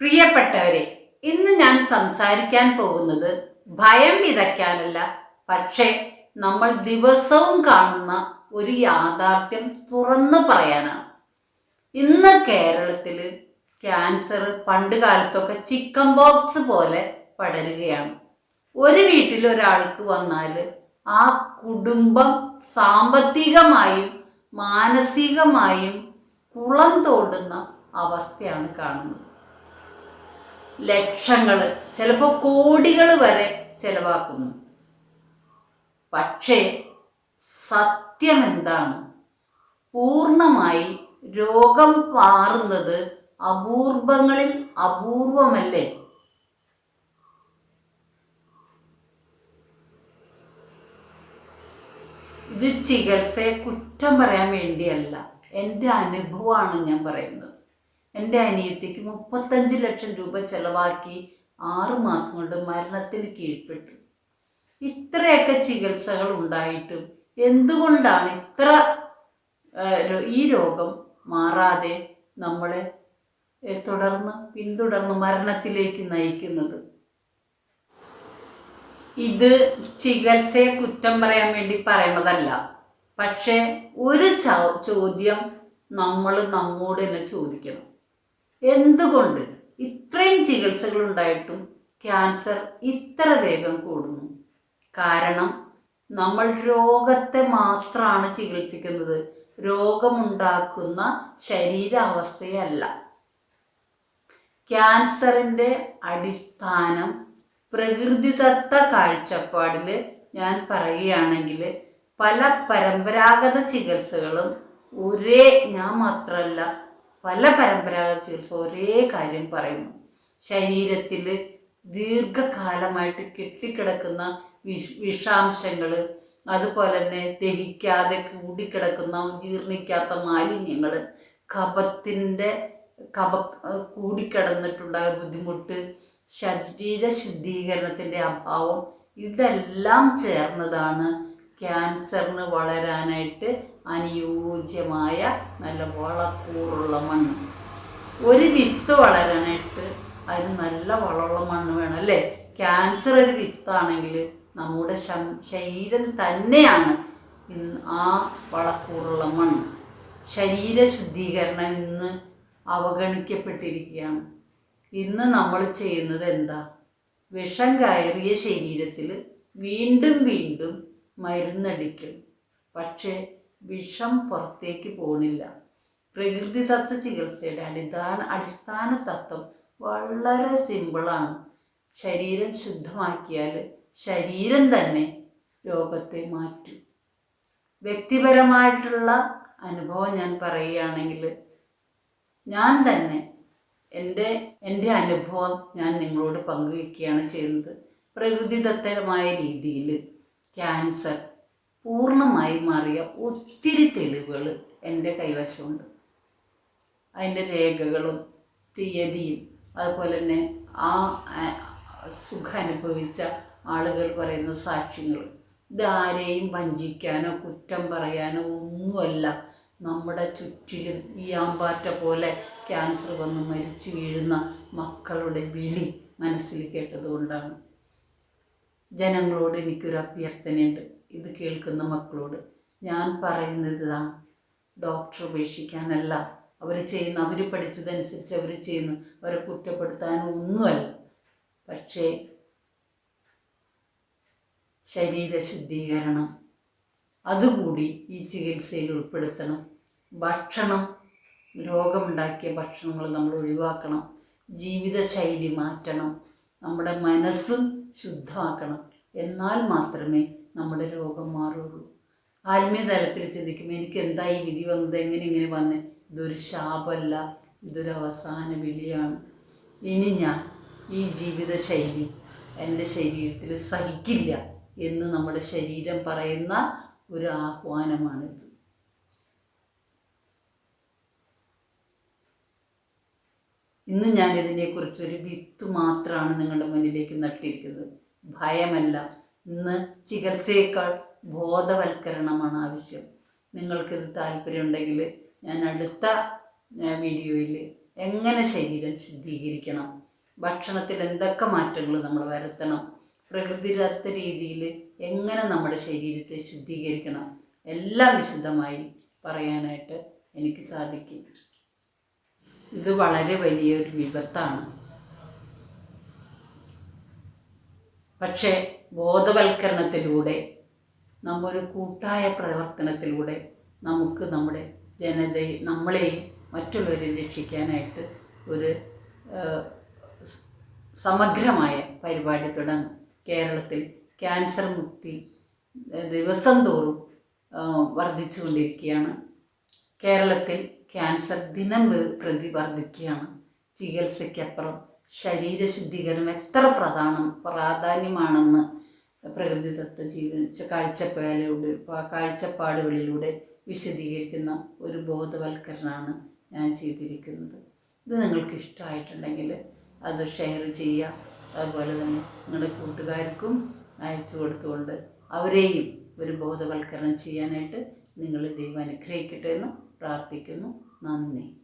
പ്രിയപ്പെട്ടവരെ ഇന്ന് ഞാൻ സംസാരിക്കാൻ പോകുന്നത് ഭയം വിതയ്ക്കാനല്ല പക്ഷേ നമ്മൾ ദിവസവും കാണുന്ന ഒരു യാഥാർത്ഥ്യം തുറന്നു പറയാനാണ്. ഇന്ന് കേരളത്തിൽ ക്യാൻസർ പണ്ട് കാലത്തൊക്കെ ചിക്കൻ ബോക്സ് പോലെ പടരുകയാണ്. ഒരു വീട്ടിൽ ഒരാൾക്ക് വന്നാൽ ആ കുടുംബം സാമ്പത്തികമായും മാനസികമായും കുളം തോണ്ടുന്ന അവസ്ഥയാണ് കാണുന്നത്. ലക്ഷങ്ങൾ ചിലപ്പോൾ കോടികൾ വരെ ചിലവാക്കുന്നു. പക്ഷേ സത്യം എന്താണ് പൂർണമായി രോഗം മാറുന്നത് അപൂർവങ്ങളിൽ അപൂർവമല്ലേ? ഇത് ചികിത്സയെ കുറ്റം പറയാൻ വേണ്ടിയല്ല. എന്റെ അനുഭവമാണ് ഞാൻ പറയുന്നത്. എന്റെ അനിയത്തിക്ക് മുപ്പത്തഞ്ച് ലക്ഷം രൂപ ചെലവാക്കി ആറു മാസം കൊണ്ട് മരണത്തിന് കീഴ്പ്പെട്ടു. ഇത്രയൊക്കെ ചികിത്സകൾ ഉണ്ടായിട്ടും എന്തുകൊണ്ടാണ് ഇത്ര ഈ രോഗം മാറാതെ നമ്മളെ തുടർന്ന് പിന്തുടർന്ന് മരണത്തിലേക്ക് നയിക്കുന്നത്? ഇത് ചികിത്സയെ കുറ്റം പറയാൻ വേണ്ടി പറയുന്നതല്ല പക്ഷേ ഒരു ചോദ്യം നമ്മൾ നമ്മോട് തന്നെ ചോദിക്കണം. എന്തുകൊണ്ട് ഇത്രയും ചികിത്സകൾ ഉണ്ടായിട്ടും ക്യാൻസർ ഇത്ര വേഗം കൂടുന്നു? കാരണം നമ്മൾ രോഗത്തെ മാത്രമാണ് ചികിത്സിക്കുന്നത്. രോഗമുണ്ടാക്കുന്ന ശരീരാവസ്ഥയല്ല. ക്യാൻസറിന്റെ അടിസ്ഥാനം പ്രകൃതിദത്ത കാഴ്ചപ്പാടിൽ ഞാൻ പറയുകയാണെങ്കിൽ പല പരമ്പരാഗത ചികിത്സകളും ഒരേ ഞാൻ മാത്രമല്ല പല പരമ്പരാഗത ചികിത്സ ഒരേ കാര്യം പറയുന്നു. ശരീരത്തിൽ ദീർഘകാലമായിട്ട് കെട്ടിക്കിടക്കുന്ന വിഷ വിഷാംശങ്ങൾ അതുപോലെ തന്നെ ദഹിക്കാതെ കൂടിക്കിടക്കുന്ന ജീർണിക്കാത്ത മാലിന്യങ്ങൾ കഫത്തിന്റെ കഫ കൂടിക്കിടന്നിട്ടുണ്ടായ ബുദ്ധിമുട്ട് ശരീര ശുദ്ധീകരണത്തിന്റെ അഭാവം ഇതെല്ലാം ചേർന്നതാണ് ക്യാൻസറിന് വളരാനായിട്ട് അനുയോജ്യമായ നല്ല വളക്കൂറുള്ള മണ്ണ്. ഒരു വിത്ത് വളരാനായിട്ട് അതിന് നല്ല വളമുള്ള മണ്ണ് വേണം അല്ലേ? ക്യാൻസർ ഒരു വിത്താണെങ്കിൽ നമ്മുടെ ശരീരം തന്നെയാണ് ആ വളക്കൂറുള്ള മണ്ണ്. ശരീര ശുദ്ധീകരണം ഇന്ന് അവഗണിക്കപ്പെട്ടിരിക്കുകയാണ്. ഇന്ന് നമ്മൾ ചെയ്യുന്നത് എന്താ? വിഷം കയറിയ ശരീരത്തിൽ വീണ്ടും വീണ്ടും മരുന്നടിക്കും. പക്ഷേ വിഷം പുറത്തേക്ക് പോണില്ല. പ്രകൃതി തത്വ ചികിത്സയുടെ അടിസ്ഥാന അടിസ്ഥാന തത്വം വളരെ സിമ്പിളാണ്. ശരീരം ശുദ്ധമാക്കിയാൽ ശരീരം തന്നെ രോഗത്തെ മാറ്റും. വ്യക്തിപരമായിട്ടുള്ള അനുഭവം ഞാൻ പറയുകയാണെങ്കിൽ ഞാൻ തന്നെ എന്റെ എന്റെ അനുഭവം ഞാൻ നിങ്ങളോട് പങ്കുവയ്ക്കുകയാണ് ചെയ്യുന്നത്. പ്രകൃതിദത്തമായ രീതിയിൽ. ക്യാൻസർ പൂർണമായി മാറിയ ഒത്തിരി തെളിവുകൾ എന്റെ കൈവശമുണ്ട്. അതിന്റെ രേഖകളും തീയതിയും അതുപോലെ തന്നെ ആ സുഖം അനുഭവിച്ച ആളുകൾ പറയുന്ന സാക്ഷ്യങ്ങൾ. ഇത് ആരെയും വഞ്ചിക്കാനോ കുറ്റം പറയാനോ ഒന്നുമല്ല. നമ്മുടെ ചുറ്റിലും ഈ ആമ്പാറ്റ പോലെ ക്യാൻസർ വന്ന് മരിച്ചു വീഴുന്ന മക്കളുടെ വിളി മനസ്സിൽ കേട്ടതുകൊണ്ടാണ് ജനങ്ങളോട് എനിക്കൊരു അഭ്യർത്ഥനയുണ്ട്. ഇത് കേൾക്കുന്ന മക്കളോട്. ഞാൻ പറയുന്നത് ഇതാണ് ഡോക്ടർ ഉപേക്ഷിക്കാനല്ല. അവർ ചെയ്യുന്ന അവർ പഠിച്ചതനുസരിച്ച് അവർ ചെയ്യുന്നു. അവരെ കുറ്റപ്പെടുത്താനൊന്നുമല്ല. പക്ഷേ ശരീര ശുദ്ധീകരണം അതുകൂടി ഈ ചികിത്സയിൽ ഉൾപ്പെടുത്തണം. ഭക്ഷണം രോഗമുണ്ടാക്കിയ ഭക്ഷണങ്ങൾ നമ്മൾ ഒഴിവാക്കണം. ജീവിതശൈലി മാറ്റണം. നമ്മുടെ മനസ്സും ശുദ്ധമാക്കണം. എന്നാൽ മാത്രമേ നമ്മുടെ രോഗം മാറുള്ളൂ ആത്മീയ തലത്തിൽ ചിന്തിക്കും എനിക്ക് എന്താ ഈ വിധി വന്നത്? എങ്ങനെ ഇങ്ങനെ വന്നേ? ഇതൊരു ശാപമല്ല. ഇതൊരു അവസാന വിളിയാണ്. ഇനി ഞാൻ ഈ ജീവിത ശൈലി എന്റെ ശരീരത്തിൽ സഹിക്കില്ല എന്ന് നമ്മുടെ ശരീരം പറയുന്ന ഒരു ആഹ്വാനമാണിത്. ഇന്ന് ഞാൻ ഇതിനെക്കുറിച്ച് ഒരു വിത്ത് മാത്രമാണ് നിങ്ങളുടെ മുന്നിലേക്ക് നട്ടിരിക്കുന്നത്. ഭയമല്ല. ഇന്ന് ചികിത്സയേക്കാൾ ബോധവൽക്കരണമാണ് ആവശ്യം. നിങ്ങൾക്കിത് താല്പര്യമുണ്ടെങ്കിൽ ഞാൻ അടുത്ത വീഡിയോയിൽ എങ്ങനെ ശരീരം ശുദ്ധീകരിക്കണം ഭക്ഷണത്തിൽ എന്തൊക്കെ മാറ്റങ്ങൾ നമ്മൾ വരുത്തണം പ്രകൃതിദത്ത രീതിയിൽ എങ്ങനെ നമ്മുടെ ശരീരത്തെ ശുദ്ധീകരിക്കണം എല്ലാം വിശദമായി പറയാനായിട്ട് എനിക്ക് സാധിക്കും. ഇത് വളരെ വലിയൊരു വിപത്താണ്. പക്ഷേ ബോധവൽക്കരണത്തിലൂടെ നമ്മൊരു കൂട്ടായ പ്രവർത്തനത്തിലൂടെ നമുക്ക് നമ്മുടെ ജനതയെ നമ്മളെയും മറ്റുള്ളവരെയും രക്ഷിക്കാനായിട്ട് ഒരു സമഗ്രമായ പരിപാടി തുടങ്ങും. കേരളത്തിൽ ക്യാൻസർ മുക്തി ദിവസം തോറും വർദ്ധിച്ചുകൊണ്ടിരിക്കുകയാണ്. കേരളത്തിൽ ക്യാൻസർ ദിനം പ്രതി വർദ്ധിക്കുകയാണ് ചികിത്സയ്ക്കപ്പുറം ശരീരശുദ്ധീകരണം എത്ര പ്രധാനം പ്രാധാന്യമാണെന്ന് പ്രകൃതിദത്ത ജീവിച്ച കാഴ്ചപ്പാടിലൂടെ കാഴ്ചപ്പാടുകളിലൂടെ വിശദീകരിക്കുന്ന ഒരു ബോധവൽക്കരണമാണ് ഞാൻ ചെയ്തിരിക്കുന്നത്. ഇത് നിങ്ങൾക്ക് ഇഷ്ടമായിട്ടുണ്ടെങ്കിൽ അത് ഷെയർ ചെയ്യുക. അതുപോലെ തന്നെ നിങ്ങളുടെ കൂട്ടുകാർക്കും അയച്ചു കൊടുത്തുകൊണ്ട് അവരെയും ഒരു ബോധവൽക്കരണം ചെയ്യാനായിട്ട് നിങ്ങൾ ദൈവം അനുഗ്രഹിക്കട്ടെ എന്ന് പ്രാർത്ഥിക്കുന്നു. നന്ദി.